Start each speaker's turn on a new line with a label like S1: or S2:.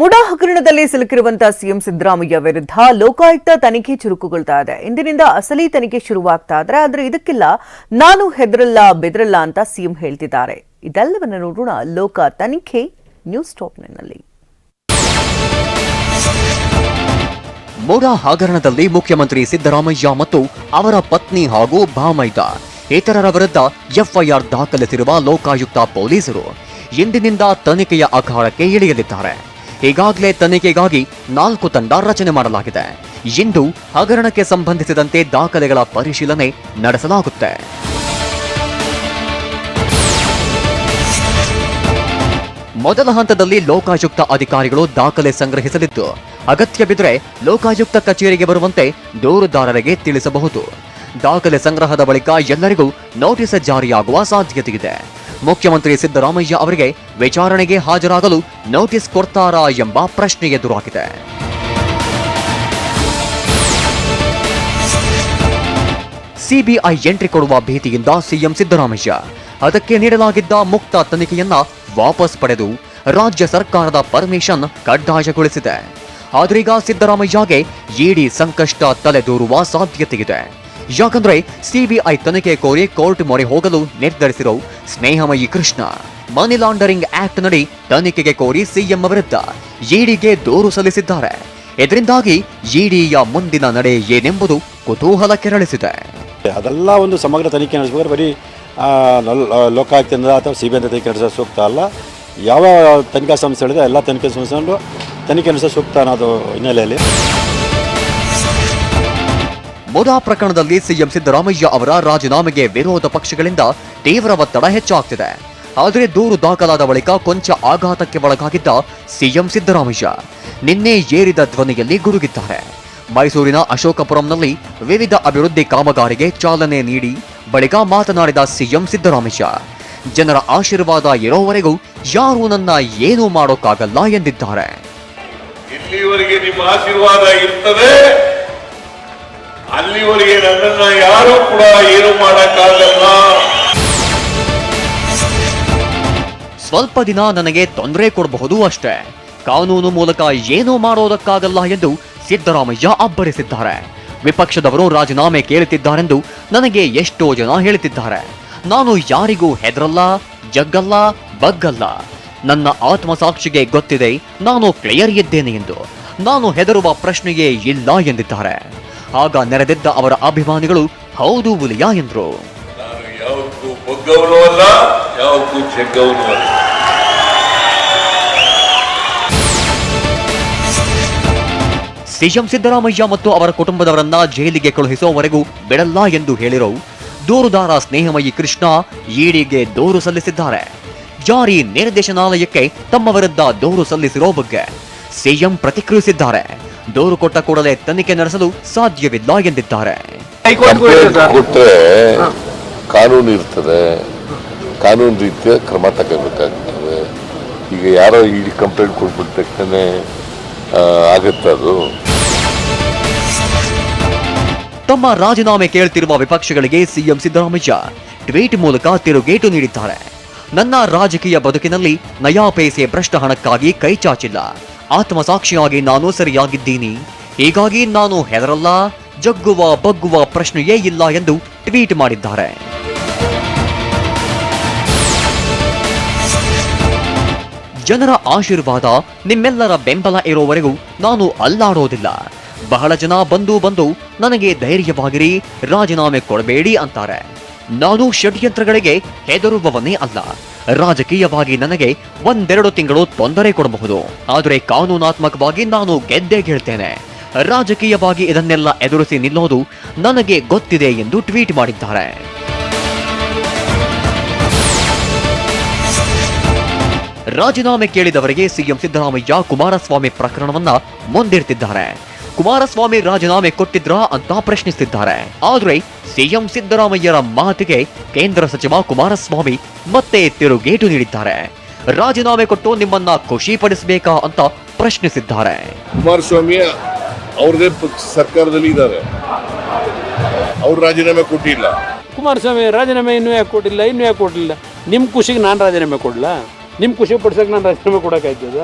S1: ಮುಡಾ ಹಗರಣದಲ್ಲಿ ಸಿಲುಕಿರುವಂತಹ ಸಿಎಂ ಸಿದ್ದರಾಮಯ್ಯ ವಿರುದ್ಧ ಲೋಕಾಯುಕ್ತ ತನಿಖೆ ಚುರುಕುಗೊಳ್ತಾ ಇದೆ. ಇಂದಿನಿಂದ ಅಸಲಿ ತನಿಖೆ ಶುರುವಾಗ್ತಾ ಇದ್ರೆ ಆದ್ರೆ ಇದಕ್ಕೆಲ್ಲ, ನಾನು ಹೆದರಲ್ಲ, ಬೆದರಲ್ಲ ಅಂತ ಸಿಎಂ ಹೇಳ್ತಿದ್ದಾರೆ. ಇದೆಲ್ಲವನ್ನ ನೋಡೋಣ ಲೋಕ ತನಿಖೆ ನ್ಯೂಸ್ ಟಾಪ್ನಲ್ಲಿ
S2: ಮೋಡಾ ಹಗರಣದಲ್ಲಿ ಮುಖ್ಯಮಂತ್ರಿ ಸಿದ್ದರಾಮಯ್ಯ ಮತ್ತು ಅವರ ಪತ್ನಿ ಹಾಗೂ ಭಾಮೈದ ಇತರರ ವಿರುದ್ಧ ಎಫ್ಐಆರ್ ದಾಖಲಿಸಿರುವ ಲೋಕಾಯುಕ್ತ ಪೊಲೀಸರು ಇಂದಿನಿಂದ ತನಿಖೆಯ ಅಖಾಡಕ್ಕೆ ಇಳಿಯಲಿದ್ದಾರೆ. ಈಗಾಗಲೇ ತನಿಖೆಗಾಗಿ ನಾಲ್ಕು ತಂಡ ರಚನೆ ಮಾಡಲಾಗಿದೆ. ಇಂದು ಹಗರಣಕ್ಕೆ ಸಂಬಂಧಿಸಿದಂತೆ ದಾಖಲೆಗಳ ಪರಿಶೀಲನೆ ನಡೆಸಲಾಗುತ್ತೆ. ಮೊದಲ ಹಂತದಲ್ಲಿ ಲೋಕಾಯುಕ್ತ ಅಧಿಕಾರಿಗಳು ದಾಖಲೆ ಸಂಗ್ರಹಿಸಲಿದ್ದು, ಅಗತ್ಯ ಬಿದ್ದರೆ ಲೋಕಾಯುಕ್ತ ಕಚೇರಿಗೆ ಬರುವಂತೆ ದೂರುದಾರರಿಗೆ ತಿಳಿಸಬಹುದು. ದಾಖಲೆ ಸಂಗ್ರಹದ ಬಳಿಕ ಎಲ್ಲರಿಗೂ ನೋಟಿಸ್ ಜಾರಿಯಾಗುವ ಸಾಧ್ಯತೆಯಿದೆ. ಮುಖ್ಯಮಂತ್ರಿ ಸಿದ್ದರಾಮಯ್ಯ ಅವರಿಗೆ ವಿಚಾರಣೆಗೆ ಹಾಜರಾಗಲು ನೋಟಿಸ್ ಕೊಡ್ತಾರಾ ಎಂಬ ಪ್ರಶ್ನೆ ಎದುರಾಗಿದೆ. ಸಿಬಿಐ ಎಂಟ್ರಿ ಕೊಡುವ ಭೀತಿಯಿಂದ ಸಿಎಂ ಸಿದ್ದರಾಮಯ್ಯ. ಅದಕ್ಕೆ ನೀಡಲಾಗಿದ್ದ ಮುಕ್ತ ತನಿಖೆಯನ್ನ ವಾಪಸ್ ಪಡೆದು ರಾಜ್ಯ ಸರ್ಕಾರದ ಪರ್ಮಿಷನ್ ಕಡ್ಡಾಯಗೊಳಿಸಿದೆ. ಆದ್ರೀಗ ಸಿದ್ದರಾಮಯ್ಯಗೆ ಇಡಿ ಸಂಕಷ್ಟ ತಲೆದೂರುವ ಸಾಧ್ಯತೆಯಿದೆ. ಯಾಕಂದ್ರೆ ಸಿಬಿಐ ತನಿಖೆ ಕೋರಿ ಕೋರ್ಟ್ ಮೊರೆ ಹೋಗಲು ನಿರ್ಧರಿಸಿರೋ Snehamayi Krishna. Money laundering act ನಡಿ ತನಿಖೆಗೆ ಕೋರಿ ಸಿಎಂ ವಿರುದ್ಧ ಇಡಿಗೆ ದೂರು ಸಲ್ಲಿಸಿದ್ದಾರೆ. ಇದರಿಂದಾಗಿ ಇಡಿಯ ಮುಂದಿನ ನಡೆ ಏನೆಂಬುದು ಕುತೂಹಲ ಕೆರಳಿಸಿದೆ.
S3: ಅದೆಲ್ಲ ಒಂದು ಸಮಗ್ರ ತನಿಖೆ ನಡೆಸಬೇಕಾದ್ರೆ ಬರೀ ಲೋಕಾಯುಕ್ತ ಅಥವಾ ಸಿ ಬಿ ಅಂತ ತನಿಖೆ ನಡೆಸೋ ಸೂಕ್ತ ಅಲ್ಲ. ಯಾವ ತನಿಖಾ ಸಂಸ್ಥೆಗಳಿದೆ ಎಲ್ಲ ತನಿಖೆ ಸಂಸ್ಥೆಗಳು ತನಿಖೆ ನಡೆಸೋ ಸೂಕ್ತ ಅನ್ನೋದು ಹಿನ್ನೆಲೆಯಲ್ಲಿ.
S2: ಮುಡಾ ಪ್ರಕರಣದಲ್ಲಿ ಸಿಎಂ ಸಿದ್ದರಾಮಯ್ಯ ಅವರ ರಾಜೀನಾಮೆಗೆ ವಿರೋಧ ಪಕ್ಷಗಳಿಂದ ತೀವ್ರ ಒತ್ತಡ ಹೆಚ್ಚಾಗ್ತಿದೆ. ಆದರೆ ದೂರು ದಾಖಲಾದ ಬಳಿಕ ಕೊಂಚ ಆಘಾತಕ್ಕೆ ಒಳಗಾಗಿದ್ದ ಸಿಎಂ ಸಿದ್ದರಾಮಯ್ಯ ನಿನ್ನೆ ಏರಿದ ಧ್ವನಿಯಲ್ಲಿ ಗುರುಗಿದ್ದಾರೆ ಮೈಸೂರಿನ ಅಶೋಕಪುರಂನಲ್ಲಿ ವಿವಿಧ ಅಭಿವೃದ್ಧಿ ಕಾಮಗಾರಿಗೆ ಚಾಲನೆ ನೀಡಿ ಬಳಿಕ ಮಾತನಾಡಿದ ಸಿಎಂ ಸಿದ್ದರಾಮಯ್ಯ, ಜನರ ಆಶೀರ್ವಾದ ಇರೋವರೆಗೂ ಯಾರೂ ನನ್ನ ಏನೂ ಮಾಡೋಕ್ಕಾಗಲ್ಲ ಎಂದಿದ್ದಾರೆ.
S4: ಇಲ್ಲಿವರೆಗೆ ನಿಮ್ಮ ಆಶೀರ್ವಾದ ಇರ್ತದೆ. ಅಲ್ಲಿವರೆಗೆ ನನ್ನನ್ನ ಯಾರು ಕೂಡ ಏನು ಮಾಡಕ್ಕಾಗಲ್ಲ.
S2: ಸ್ವಲ್ಪ ದಿನ ನನಗೆ ತೊಂದರೆ ಕೊಡಬಹುದು ಅಷ್ಟೇ. ಕಾನೂನು ಮೂಲಕ ಏನೂ ಮಾಡೋದಕ್ಕಾಗಲ್ಲ ಎಂದು ಸಿದ್ದರಾಮಯ್ಯ ಅಬ್ಬರಿಸಿದ್ದಾರೆ. ವಿಪಕ್ಷದವರು ರಾಜೀನಾಮೆ ಕೇಳುತ್ತಿದ್ದಾರೆಂದು ನನಗೆ ಎಷ್ಟೋ ಜನ ಹೇಳುತ್ತಿದ್ದಾರೆ ನಾನು ಯಾರಿಗೂ ಹೆದರಲ್ಲ, ಜಗ್ಗಲ್ಲ, ಬಗ್ಗಲ್ಲ. ನನ್ನ ಆತ್ಮಸಾಕ್ಷಿಗೆ ಗೊತ್ತಿದೆ, ನಾನು ಕ್ಲಿಯರ್ ಇದ್ದೇನೆ ಎಂದು. ನಾನು ಹೆದರುವ ಪ್ರಶ್ನೆಯೇ ಇಲ್ಲ ಎಂದಿದ್ದಾರೆ. ಆಗ ನೆರೆದಿದ್ದ ಅವರ ಅಭಿಮಾನಿಗಳು ಹೌದು ಬುಲಿಯಾ ಎಂದರು.
S4: ನಾನು ಯಾವಕ್ಕೂ ಬಗ್ಗವನು ಅಲ್ಲ ಯಾವಕ್ಕೂ ಜಗ್ಗವನು ಅಲ್ಲ.
S2: ಸಿಎಂ ಸಿದ್ದರಾಮಯ್ಯ ಮತ್ತು ಅವರ ಕುಟುಂಬದವರನ್ನ ಜೈಲಿಗೆ ಕಳುಹಿಸುವವರೆಗೂ ಬಿಡಲ್ಲ ಎಂದು ಹೇಳಿರೋ ದೂರುದಾರ ಸ್ನೇಹಮಯಿ ಕೃಷ್ಣ ಇಡಿಗೆ ದೂರು ಸಲ್ಲಿಸಿದ್ದಾರೆ. ಜಾರಿ ನಿರ್ದೇಶನಾಲಯಕ್ಕೆ ತಮ್ಮ ವಿರುದ್ಧ ದೂರು ಸಲ್ಲಿಸಿರೋ ಬಗ್ಗೆ ಸಿಎಂ ಪ್ರತಿಕ್ರಿಯಿಸಿದ್ದಾರೆ. ದೂರು ಕೊಟ್ಟ ಕೂಡಲೇ ತನಿಖೆ ನಡೆಸಲು ಸಾಧ್ಯವಿಲ್ಲ ಎಂದಿದ್ದಾರೆ.
S5: ಕೊಟ್ಟರೆ ಕಾನೂನು ಇರ್ತದೆ. ಕಾನೂನು ರೀತಿಯ ಕ್ರಮ ತಗೋಬೇಕಾಗ್ತದೆ ಈಗ ಯಾರೋ ಈ ಕಂಪ್ಲೇಂಟ್ ಕೊಟ್ಬಿಟ್ಟ ತಕ್ಷಣ ಆಗುತ್ತೆ ಅದು.
S2: ತಮ್ಮ ರಾಜೀನಾಮೆ ಕೇಳ್ತಿರುವ ವಿಪಕ್ಷಗಳಿಗೆ ಸಿಎಂ ಸಿದ್ದರಾಮಯ್ಯ ಟ್ವೀಟ್ ಮೂಲಕ ತಿರುಗೇಟು ನೀಡಿದ್ದಾರೆ. ನನ್ನ ರಾಜಕೀಯ ಬದುಕಿನಲ್ಲಿ ನಯಾ ಪೈಸೆ ಭ್ರಷ್ಟ ಹಣಕ್ಕಾಗಿ ಕೈ ಚಾಚಿಲ್ಲ. ಆತ್ಮಸಾಕ್ಷಿಯಾಗಿ ನಾನು ಸರಿಯಾಗಿದ್ದೀನಿ. ಹೀಗಾಗಿ ನಾನು ಹೆದರಲ್ಲ, ಜಗ್ಗುವ, ಬಗ್ಗುವ ಪ್ರಶ್ನೆಯೇ ಇಲ್ಲ ಎಂದು ಟ್ವೀಟ್ ಮಾಡಿದ್ದಾರೆ. ಜನರ ಆಶೀರ್ವಾದ ನಿಮ್ಮೆಲ್ಲರ ಬೆಂಬಲ ಇರುವವರೆಗೂ ನಾನು ಅಲ್ಲಾಡೋದಿಲ್ಲ. ಬಹಳ ಜನ ಬಂದು ಬಂದು ನನಗೆ ಧೈರ್ಯವಾಗಿರಿ, ರಾಜೀನಾಮೆ ಕೊಡಬೇಡಿ ಅಂತಾರೆ. ನಾನು ಷಡ್ಯಂತ್ರಗಳಿಗೆ ಹೆದರುವವನೇ ಅಲ್ಲ. ರಾಜಕೀಯವಾಗಿ ನನಗೆ ಒಂದೆರಡು ತಿಂಗಳು ತೊಂದರೆ ಕೊಡಬಹುದು. ಆದರೆ ಕಾನೂನಾತ್ಮಕವಾಗಿ ನಾನು ಗೆದ್ದೇ ಗೆಲ್ತೇನೆ. ರಾಜಕೀಯವಾಗಿ ಇದನ್ನೆಲ್ಲ ಎದುರಿಸಿ ನಿಲ್ಲೋದು ನನಗೆ ಗೊತ್ತಿದೆ ಎಂದು ಟ್ವೀಟ್ ಮಾಡಿದ್ದಾರೆ. ರಾಜೀನಾಮೆ ಕೇಳಿದವರಿಗೆ ಸಿಎಂ ಸಿದ್ದರಾಮಯ್ಯ ಕುಮಾರಸ್ವಾಮಿ ಪ್ರಕರಣವನ್ನ ಮುಂದಿಡ್ತಿದ್ದಾರೆ. ಕುಮಾರಸ್ವಾಮಿ ರಾಜೀನಾಮೆ ಕೊಟ್ಟಿದ್ರಾ ಅಂತ ಪ್ರಶ್ನಿಸಿದ್ದಾರೆ. ಆದ್ರೆ ಸಿಎಂ ಸಿದ್ದರಾಮಯ್ಯರ ಮಾತಿಗೆ ಕೇಂದ್ರ ಸಚಿವ ಕುಮಾರಸ್ವಾಮಿ ಮತ್ತೆ ತಿರುಗೇಟು ನೀಡಿದ್ದಾರೆ. ರಾಜೀನಾಮೆ ಕೊಟ್ಟು ನಿಮ್ಮನ್ನ ಖುಷಿ ಪಡಿಸಬೇಕಾ ಅಂತ ಪ್ರಶ್ನಿಸಿದ್ದಾರೆ.
S4: ಕುಮಾರಸ್ವಾಮಿ ಅವ್ರದೇ ಸರ್ಕಾರದಲ್ಲಿ ಇದ್ದಾರೆ. ಅವ್ರು ರಾಜೀನಾಮೆ ಕೊಟ್ಟಿಲ್ಲ.
S6: ಕುಮಾರಸ್ವಾಮಿ ರಾಜೀನಾಮೆ ಇನ್ನೂ ಯಾಕೆ ಕೊಟ್ಟಿಲ್ಲ? ಇನ್ನೂ ಯಾಕೆ ಕೊಟ್ಟಿಲ್ಲ? ನಿಮ್ಮ ಖುಷಿಗೆ ನಾನು ರಾಜೀನಾಮೆ ಕೊಡ್ಲಾ? ನಿಮ್ಮ ಖುಷಿ ಪಡಿಸೋಕೆ ನಾನು ರಾಜೀನಾಮೆ ಕೊಡೋಕ್ಕಾಯ್ತದ